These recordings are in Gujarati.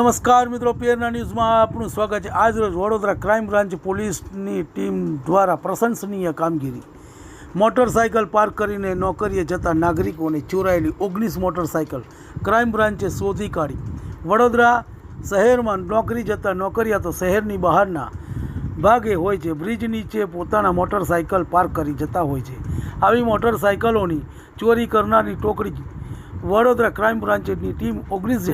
નમસ્કાર મિત્રો પીએનઆર ન્યૂઝમાં આપનું સ્વાગત છે. આજ વડોદરા ક્રાઇમ બ્રાન્ચ પોલીસની ટીમ દ્વારા પ્રશંસનીય કામગીરી. મોટરસાયકલ પાર્ક કરીને નોકરીએ જતા નાગરિકોને ચોરાયેલી ઓગણીસ મોટરસાયકલ ક્રાઇમ બ્રાન્ચે શોધી કાઢી. વડોદરા શહેરમાં નોકરી જતા નોકરિયાતો શહેરની બહારના ભાગે હોય છે. બ્રિજ નીચે પોતાના મોટરસાયકલ પાર્ક કરી જતા હોય છે. આવી મોટરસાયકલોની ચોરી કરનારની ટોકડી વડોદરા ક્રાઇમ બ્રાન્ચની ટીમ ઓગણીસ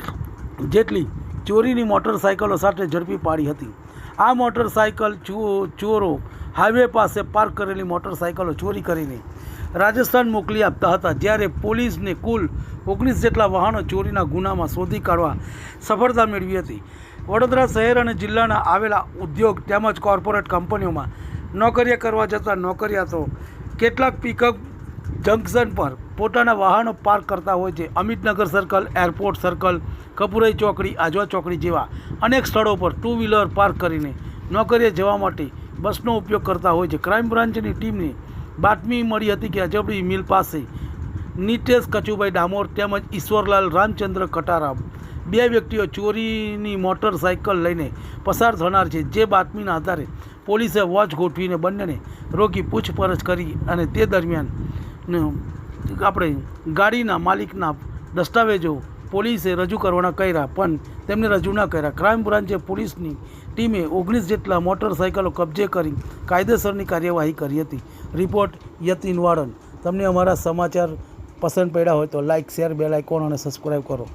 જેટલી ચોરીની મોટરસાયકલો સાથે ઝડપી પાડી હતી. આ મોટરસાયકલ ચો- ચોરો હાઈવે પાસે પાર્ક કરેલી મોટરસાયકલો ચોરી કરીને રાજસ્થાન મોકલી આપતા હતા, જ્યારે પોલીસને કુલ ઓગણીસ જેટલા વાહનો ચોરીના ગુનામાં શોધી કાઢવા સફળતા મેળવી હતી. વડોદરા શહેર અને જિલ્લાના આવેલા ઉદ્યોગ તેમજ કોર્પોરેટ કંપનીઓમાં નોકરીએ કરવા જતા નોકરિયાતો કેટલાક પિકઅપ જંકશન પર પોતાના વાહનો પાર્ક કરતા હોય છે. Amitnagar circle, airport circle, Kapurai ચોકડી, આજવા ચોકડી જેવા અનેક સ્થળો પર ટુ વ્હીલર પાર્ક કરીને નોકરીએ જવા માટે બસનો ઉપયોગ કરતા હોય છે. ક્રાઇમ બ્રાન્ચની ટીમને બાતમી મળી હતી કે અજબડી મિલ પાસે નીતેશ કચુભાઈ ડામોર તેમજ ઈશ્વરલાલ રામચંદ્ર કટારા બે વ્યક્તિઓ ચોરીની મોટરસાયકલ લઈને પસાર થનાર છે. જે બાતમીના આધારે પોલીસે વોચ ગોઠવીને બંનેને રોકી પૂછપરછ કરી અને તે દરમિયાન આપણે ગાડીના માલિકના દસ્તાવેજો પોલીસે રજૂ કરવાના કર્યા, પણ તેમને રજૂ ન કર્યા. ક્રાઇમ બ્રાન્ચે પોલીસની ટીમે ઓગણીસ જેટલા મોટરસાયકલો કબજે કરી કાયદેસરની કાર્યવાહી કરી હતી. રિપોર્ટ યતિન વાળન તમને અમારા સમાચાર પસંદ પડ્યા હોય તો લાઇક, શેર, બેલ આઇકોન અને સબસ્ક્રાઈબ કરો.